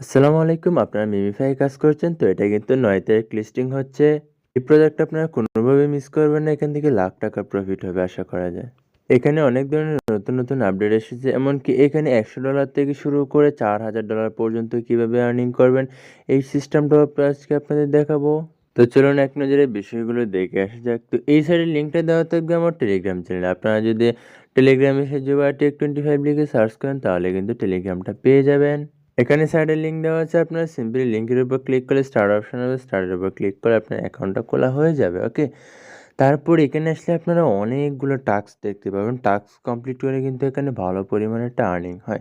আসসালামু আলাইকুম, আপনারা মিমিফাই কাজ করছেন? তো এটা কিন্তু নয় তারিখ লিস্টিং হচ্ছে। এই প্রোডাক্ট আপনারা কোনোভাবে মিস করবেন না, এখান থেকে লাখ টাকা প্রফিট হবে, আশা করা যায়। এখানে অনেক ধরনের নতুন নতুন আপডেট এসেছে, এমনকি এখানে একশো ডলার থেকে শুরু করে চার হাজার ডলার পর্যন্ত কীভাবে আর্নিং করবেন, এই সিস্টেমটাও আজকে আপনাদের দেখাবো। তো চলুন এক নজরে বিষয়গুলো দেখে আসা যাক। তো এই সাইডের লিঙ্কটা দেওয়া থাকবে আমার টেলিগ্রাম চ্যানেলে আপনারা যদি টেলিগ্রামে এসে জোবা টেক টোয়েন্টি ফাইভ লিখে সার্চ করেন, তাহলে কিন্তু টেলিগ্রামটা পেয়ে যাবেন। এখানে সাইডে লিঙ্ক দেওয়া আছে আপনার সিম্পলি লিঙ্কের উপর ক্লিক করলে স্টার্ট অপশন হবে। স্টার্টের উপর ক্লিক করে আপনার অ্যাকাউন্টটা খোলা হয়ে যাবে ওকে তারপর এখানে আসলে আপনারা অনেকগুলো টাস্ক দেখতে পাবেন। টাস্ক কমপ্লিট করে কিন্তু এখানে ভালো পরিমাণে একটা আর্নিং হয়।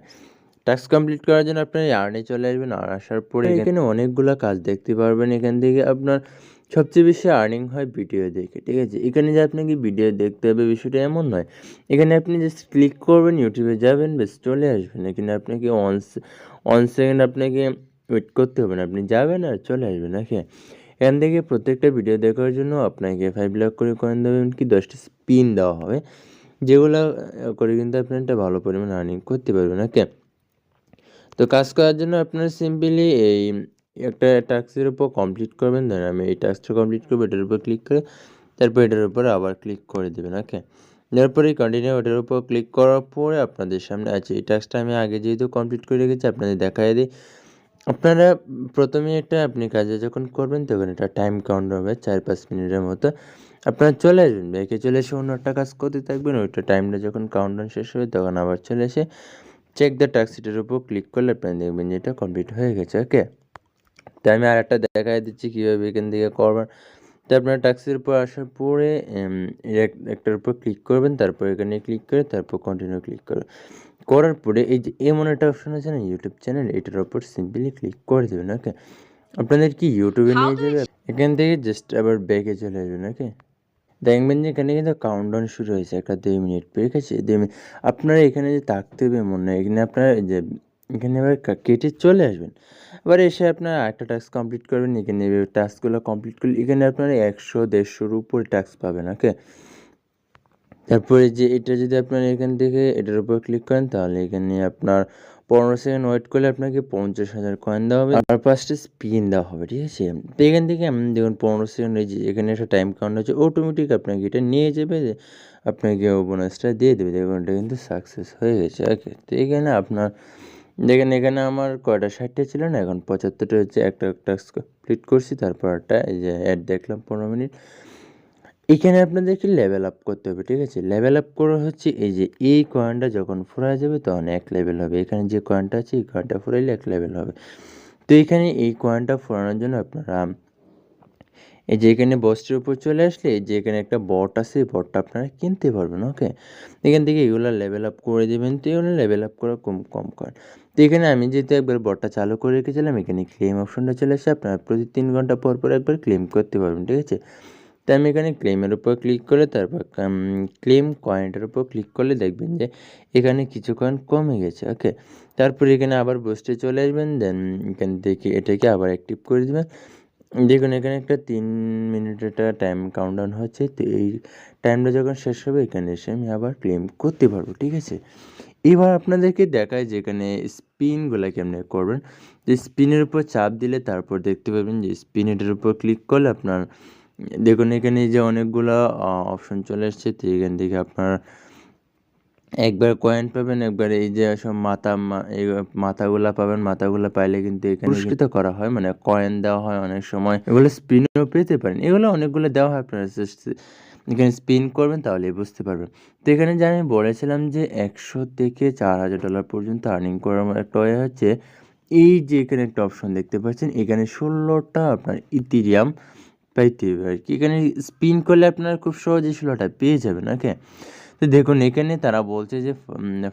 টাস্ক কমপ্লিট করার জন্য আপনার আর্নে চলে আসবেন। আর আসার পরে এখানে অনেকগুলো কাজ দেখতে পারবেন। এখান থেকে আপনার সবচেয়ে বেশি আর্নিং হয় ভিডিও দেখে, ঠিক আছে? এখানে যে আপনাকে ভিডিও দেখতে হবে বিষয়টা এমন নয়। এখানে আপনি জাস্ট ক্লিক করবেন ইউটিউবে যাবেন বেশ চলে আসবেন। এখানে আপনাকে অন অন সেকেন্ড আপনাকে ওয়েট করতে হবে না। আপনি যাবেন আর চলে আসবেন ওকে এখান থেকে প্রত্যেকটা ভিডিও দেখার জন্য আপনাকে ফাইভ লাখ করে কয়েন দেবেন কি দশটা স্পিন দেওয়া হবে, যেগুলো করে কিন্তু আপনি একটা ভালো পরিমাণ আর্নিং করতে পারবেন ওকে তো কাজ করার জন্য আপনার সিম্পলি এই একটা টাস্কের উপর কমপ্লিট করবেন ধরেন আমি এই টাস্কটা কমপ্লিট করব, এটার উপর ক্লিক করে, তারপর এটার উপর আবার ক্লিক করে দেবেন ওকে তারপরে কন্টিনিউ ওটার উপর ক্লিক করার পরে আপনাদের সামনে আছে, এই টাস্কটা আমি আগে যেহেতু কমপ্লিট করে রেখেছি, আপনাদের দেখাই দিই। আপনারা প্রথমে এটা আপনি কাজে যখন করবেন, তখন এটা টাইম কাউন্ট হবে, চার পাঁচ মিনিটের মতো। আপনারা চলে আসবেন, ব্যাকে চলে এসে অন্য একটা কাজ করতে থাকবেন, ওইটা টাইমটা যখন কাউন্টডাউন শেষ হবে, তখন আবার চলে এসে চেক দ্য টাস্কটার উপর ক্লিক করলে আপনারা দেখবেন যে এটা কমপ্লিট হয়ে গেছে ওকে তো আমি আর একটা দেখাই দিচ্ছি কীভাবে এখান থেকে করবেন। তো আপনার ট্যাক্সির উপর আসার পরে একটার উপর ক্লিক করবেন তারপর এখানে ক্লিক করে তারপর কন্টিনিউ ক্লিক করবেন। করার পরে এই যে এমন একটা অপশন আছে না ইউটিউব চ্যানেল এটার উপর সিম্পলি ক্লিক করে দেবেন ওকে আপনাদের কি ইউটিউবে নিয়ে যাবে? এখান থেকে জাস্ট আবার ব্যাকে চলে আসবেন ওকে দেখবেন যে এখানে কিন্তু কাউন্টডাউন শুরু হয়েছে একটা দুই মিনিট ঠিক আছে দুই মিনিট। আপনারা এখানে যে থাকতে হবে এমন নয় এখানে আপনারা যে এখানে এবার কেটে চলে আসবেন। এবার এসে আপনারা একটা টাস্ক কমপ্লিট করবেন। এখানে এবার টাস্কগুলো কমপ্লিট করলে এখানে আপনারা একশো, দেড়শোর উপরে টাস্ক পাবেন ওকে তারপরে যে এটা যদি আপনারা এখান থেকে এটার উপর ক্লিক করেন, তাহলে এখানে আপনার পনেরো সেকেন্ড ওয়েট করলে আপনাকে পঞ্চাশ হাজার কয়েন দেওয়া হবে। আর পাঁচটা স্পিন দেওয়া হবে, ঠিক আছে? তো এখান থেকে আমি দেখুন পনেরো সেকেন্ড যে, এখানে একটা টাইম কাউন্ট হচ্ছে অটোমেটিক আপনাকে এটা নিয়ে যাবে আপনাকে বোনাসটা দিয়ে দেবে। দেখুন, এটা কিন্তু সাকসেস হয়ে গেছে ওকে তো এখানে আপনার দেখেন, এখানে আমার কয়টা? ষাটটা ছিল না? এখন পঁচাত্তরটা হচ্ছে, একটা একটা কমপ্লিট করছি, তারপর একটা এই যে অ্যাড দেখলাম পনেরো মিনিট। এখানে আপনাদেরকে লেভেল আপ করতে হবে, ঠিক আছে? লেভেল আপ করা হচ্ছে এই যে এই কয়েনটা যখন ফুরায় যাবে, তখন এক লেভেল হবে। এখানে যে কয়েনটা আছে, এই কয়েনটা ফুরাইলে এক লেভেল হবে। তো এখানে এই কয়েনটা ফোরানোর জন্য আপনারা এই যে এখানে বস্টের উপর চলে আসলে যে এখানে একটা বট আছে বটটা আপনারা কিনতে পারবেন ওকে এখান থেকে এগুলো লেভেল আপ করে দেবেন, তো এগুলো লেভেল আপ করা কম কম করেন তো এখানে আমি যেহেতু একবার বটটা চালু করে রেখেছিলাম, এখানে ক্লেম অপশনটা চলে আসে আপনারা প্রতি তিন ঘণ্টা পর পর একবার ক্লেম করতে পারবেন, ঠিক আছে? তো আমি এখানে ক্লেমের উপর ক্লিক করে তারপর ক্লেম কয়েনটার উপর ক্লিক করলে দেখবেন যে এখানে কিছু কয়েন কমে গেছে ওকে তারপর এখানে আবার বসতে চলে আসবেন দেন এখান থেকে এটাকে আবার অ্যাক্টিভ করে দেবেন। দেখুন, এখানে একটা তিন মিনিট একটা টাইম কাউন্টডাউন হচ্ছে। তো এই টাইমটা যখন শেষ হবে, এখানে এসে আমি আবার ক্লেম করতে পারব, ঠিক আছে? এবার আপনাদেরকে দেখায় যে এখানে স্পিনগুলো কেমনে করবেন। যে স্পিনের উপর চাপ দিলে তারপর দেখতে পাবেন যে স্পিন এটার উপর ক্লিক করলে আপনার, দেখুন, এখানে যে অনেকগুলো অপশন চলে এসছে তো এখান থেকে আপনার একবার কয়েন পাবেন একবার এই যে সব মাথা এই মাথাগুলা পাবেন মাথাগুলা পাইলে কিন্তু এখানে পুরস্কৃত করা হয় মানে কয়েন দেওয়া হয় অনেক সময়। এগুলো স্পিনও পেতে পারেন এগুলো অনেকগুলো দেওয়া হয় আপনারা এখানে স্পিন করবেন তাহলে বুঝতে পারবেন। তো এখানে যে আমি বলেছিলাম যে একশো থেকে চার হাজার ডলার পর্যন্ত আর্নিং করার একটা ওয়ে হচ্ছে এই যে এখানে একটা অপশন দেখতে পাচ্ছেন এখানে ষোলোটা আপনার ইতিরিয়াম পাইতে হবে আর কি। এখানে স্পিন করলে আপনার খুব সহজে ষোলোটা পেয়ে যাবেন ওকে তো দেখুন, এখানে তারা বলছে যে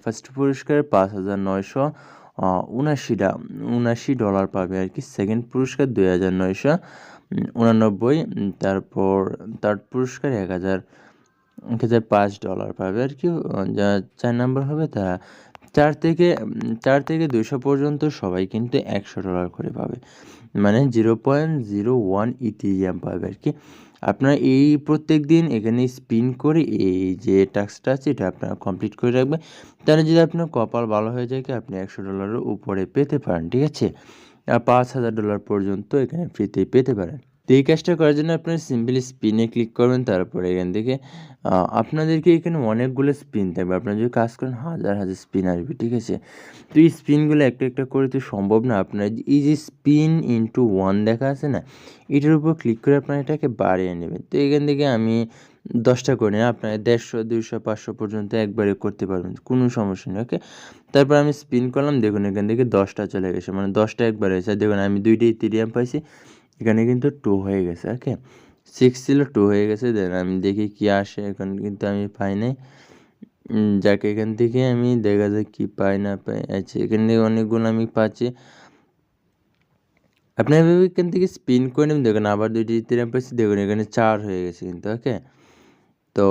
ফার্স্ট পুরস্কার পাঁচ হাজার নয়শো উনাশিটা উনাশি ডলার পাবে আর কি। সেকেন্ড পুরস্কার দুই হাজার নয়শো উনানব্বই তারপর থার্ড পুরস্কার এক হাজার এক হাজার পাঁচ ডলার পাবে আর কি। যা চার নাম্বার হবে তারা, চার থেকে চার থেকে দুশো পর্যন্ত সবাই কিন্তু একশো ডলার করে পাবে। মানে zero point zero one ethereum পাবে আর কি। আপনার এই প্রত্যেক দিন এখানে স্পিন করে এই যে টাস্কটা আছে, এটা আপনার কমপ্লিট করে রাখবেন। তাহলে যদি আপনার কপাল ভালো হয়ে যায় কি, আপনি একশো ডলারের উপরে পেতে পারেন, ঠিক আছে? আর পাঁচ হাজার ডলার পর্যন্ত এখানে ফ্রিতে পেতে পারেন। তো এই কাজটা করার জন্য আপনারা সিম্পলি স্পিনে ক্লিক করবেন, তারপরে এখান থেকে আপনাদেরকে এখানে অনেকগুলো স্পিন থাকবে। আপনারা যদি কাজ করেন, হাজার হাজার স্পিন আসবে, ঠিক আছে? তো এই স্পিনগুলো একটা একটা করে তো সম্ভব না। আপনার এই যে স্পিন ইন্টু ওয়ান দেখা আছে না, এটার উপর ক্লিক করে আপনারা এটাকে বাড়িয়ে নেবেন। তো এখান থেকে আমি দশটা করে আপনার দেড়শো, দুইশো, পাঁচশো পর্যন্ত একবারে করতে পারবেন, কোনো সমস্যা নেই, ওকে? তারপর আমি স্পিন করলাম, দেখুন এখান থেকে দশটা চলে গেছে। মানে দশটা একবার হয়েছে। দেখুন আমি দুইটা ইথিরিয়াম পাইছি। এখানে কিন্তু টু হয়ে গেছে ওকে সিক্স ছিল টু হয়ে গেছে দেন আমি দেখি কি আসে, এখন কিন্তু আমি পাই নাই। যাকে, এখান থেকে আমি দেখা যায় কি পাই না পাই। আছে এখান থেকে অনেকগুলো আমি পাচ্ছি। আপনি এভাবে এখান থেকে স্পিন করে নেবেন, দেখুন, আবার দুইটি তিরাম পাচ্ছি, দেখুন, এখানে চার হয়ে গেছে কিন্তু ওকে তো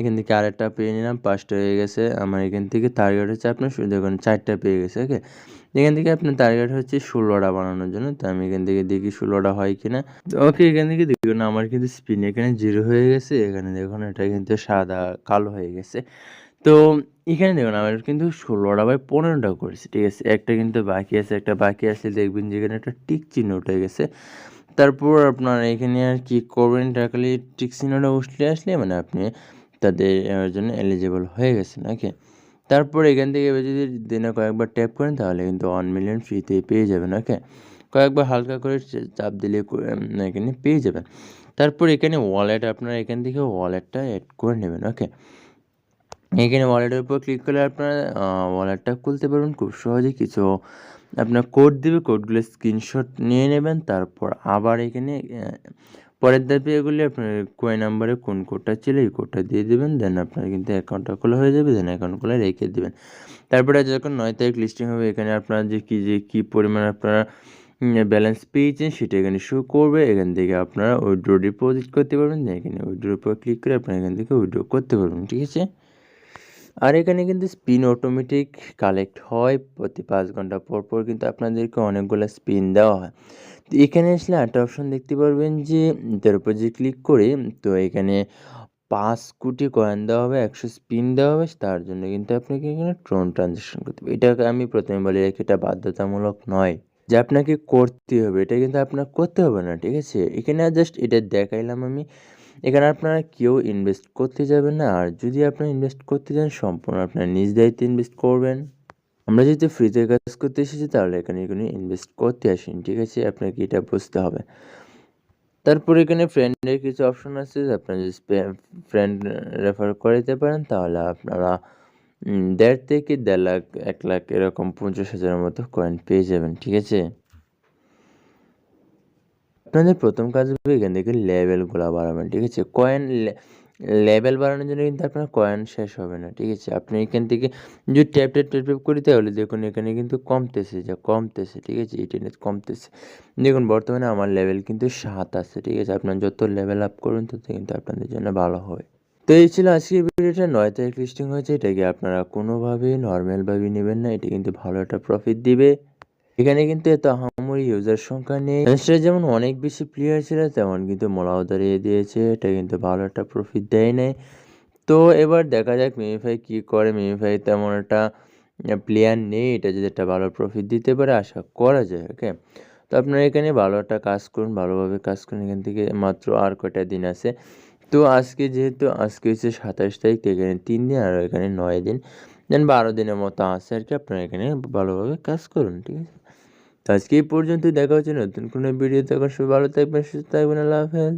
এখান থেকে আরেকটা পেয়ে নিলাম, পাঁচটা হয়ে গেছে। আমার এখান থেকে টার্গেট হচ্ছে আপনার দেখুন, চারটা পেয়ে গেছে ওকে এখান থেকে আপনার টার্গেট হচ্ছে ষোলোটা বানানোর জন্য, তো আমি এখান থেকে দেখি ষোলোটা হয় কিনা। ওকে এখান থেকে দেখুন, আমার কিন্তু স্পিন এখানে জিরো হয়ে গেছে। এখানে দেখুন, এটা কিন্তু সাদা, কালো হয়ে গেছে। তো এখানে দেখুন, আমার কিন্তু ষোলোটা বাই পনেরোটা করেছি, ঠিক আছে? একটা কিন্তু বাকি আছে, একটা বাকি আছে, দেখবেন যেখানে একটা টিক চিহ্ন উঠে গেছে। তারপর আপনার এখানে আর কি করবেন টাকালে টিক চিহ্নটা উঠলে আসলে মানে আপনি তাদের জন্য এলিজিবল হয়ে গেছেন ওকে তারপর এখান থেকে এবার যদি দিনে কয়েকবার ট্যাপ করেন, তাহলে কিন্তু ওয়ান মিলিয়ন ফ্রিতে পেয়ে যাবেন ওকে কয়েকবার হালকা করে চাপ দিলে এখানে পেয়ে যাবেন। তারপর এখানে ওয়ালেট আপনারা এখান থেকে ওয়ালেটটা অ্যাড করে নেবেন ওকে এখানে ওয়ালেটের উপর ক্লিক করলে আপনারা ওয়ালেটটা খুলতে পারবেন, খুব সহজে কিছু আপনার কোড দেবে কোডগুলো স্ক্রিনশট নিয়ে নেবেন, তারপর আবার এখানে পরের ধাপে এগুলি আপনার কয় নাম্বারে কোন কোডটা ছিল, এই কোডটা দিয়ে দেবেন দেন আপনার কিন্তু অ্যাকাউন্টটা খোলা হয়ে যাবে দেন অ্যাকাউন্ট খোলা রেখে দেবেন। তারপরে যখন নয় তারিখ লিস্টিং হবে, এখানে আপনার যে কী যে কী পরিমাণ আপনারা ব্যালেন্স পেয়েছেন, সেটা এখানে শো করবে, এখান থেকে আপনারা উইড্রো ডিপোজিট করতে পারবেন এখানে উইড্রোর উপর ক্লিক করে আপনারা এখান থেকে উইড্রো করতে পারবেন, ঠিক আছে? আর এখানে কিন্তু স্পিন অটোমেটিক কালেক্ট হয় প্রতি পাঁচ ঘণ্টা পর পর কিন্তু আপনাদেরকে অনেকগুলো স্পিন দেওয়া হয়। তো এখানে আসলে একটা অপশন দেখতে পারবেন যে, এটার উপর যে ক্লিক করে, তো এখানে পাঁচ কোটি কয়েন দেওয়া হবে, একশো স্পিন দেওয়া হবে, তার জন্য কিন্তু আপনাকে এখানে ট্রোন ট্রানজ্যাকশন করতে হবে। এটাকে আমি প্রথমে বলি রাখি, এটা বাধ্যতামূলক নয়। যে আপনাকে করতে হবে, এটা কিন্তু আপনার করতে হবে না, ঠিক আছে? এখানে জাস্ট এটা দেখাইলাম আমি। এখানে আপনারা কেউ ইনভেস্ট করতে যাবেন না। আর যদি আপনি ইনভেস্ট করতে যান, সম্পূর্ণ আপনার নিজ দায়িত্বে ইনভেস্ট করবেন। আমরা যেহেতু ফ্রিতে কাজ করতে এসেছি, তাহলে এখানে এখানে ইনভেস্ট করতে আসেন, ঠিক আছে? আপনাকে এটা বুঝতে হবে। তারপর এখানে ফ্রেন্ডের কিছু অপশন আছে। আপনারা যদি ফ্রেন্ড রেফার করে দিতে পারেন, তাহলে আপনারা দেড় থেকে দেড় লাখ, এক লাখ এরকম পঞ্চাশ হাজারের মতো কয়েন পেয়ে যাবেন, ঠিক আছে? আপনাদের প্রথম কাজ হবে এখান থেকে লেভেলগুলো বাড়াবেন ঠিক আছে? কয়েন লেভেল বাড়ানোর জন্য কিন্তু আপনার কয়েন শেষ হবে না, ঠিক আছে? আপনি এখান থেকে যদি ট্যাপ ট্যাপ ট্যাপ ট্যাপ করি তাহলে দেখুন এখানে কিন্তু কমতেছে যা, কমতেছে, ঠিক আছে? এটা কমতেছে। দেখুন, বর্তমানে আমার লেভেল কিন্তু সাত আছে, ঠিক আছে? আপনার যত লেভেল আপ করবেন তত কিন্তু আপনাদের জন্য ভালো হবে। তো এই ছিল আজকের ভিডিওটা, নয় তারিখ লিস্টিং হয়েছে, এটাকে আপনারা কোনোভাবেই নর্মালভাবে নেবেন না, এটা কিন্তু ভালো একটা প্রফিট দিবে। এখানে কিন্তু এত আহামরি ইউজার সংখ্যা নেই। ম্যাচটা যেমন অনেক বেশি প্লেয়ার ছিল, তেমন কিন্তু মোলাও দাঁড়িয়ে দিয়েছে। এটা কিন্তু ভালো একটা প্রফিট দেয় নাই। তো এবার দেখা যাক মিমিফাই কি করে। মিমিফাই তেমন একটা প্লেয়ার নেই। এটা যদি একটা ভালো প্রফিট দিতে পারে, আশা করা যায় ওকে তো আপনারা এখানে ভালো একটা কাজ করুন, ভালোভাবে কাজ করুন। এখান থেকে মাত্র আর কয়টা দিন আছে? তো আজকে যেহেতু, আজকে হচ্ছে সাতাশ তারিখ, এখানে তিন দিন আর এখানে নয় দিন। দেন বারো দিনের মতো আছে আর কি। আপনারা এখানে ভালোভাবে কাজ করুন, ঠিক আছে? তো আজকে এই পর্যন্ত দেখা হচ্ছে নতুন কোনো ভিডিও তখন সবাই ভালো থাকবেন, সুস্থ থাকবেন, আল্লাহ হাফেজ।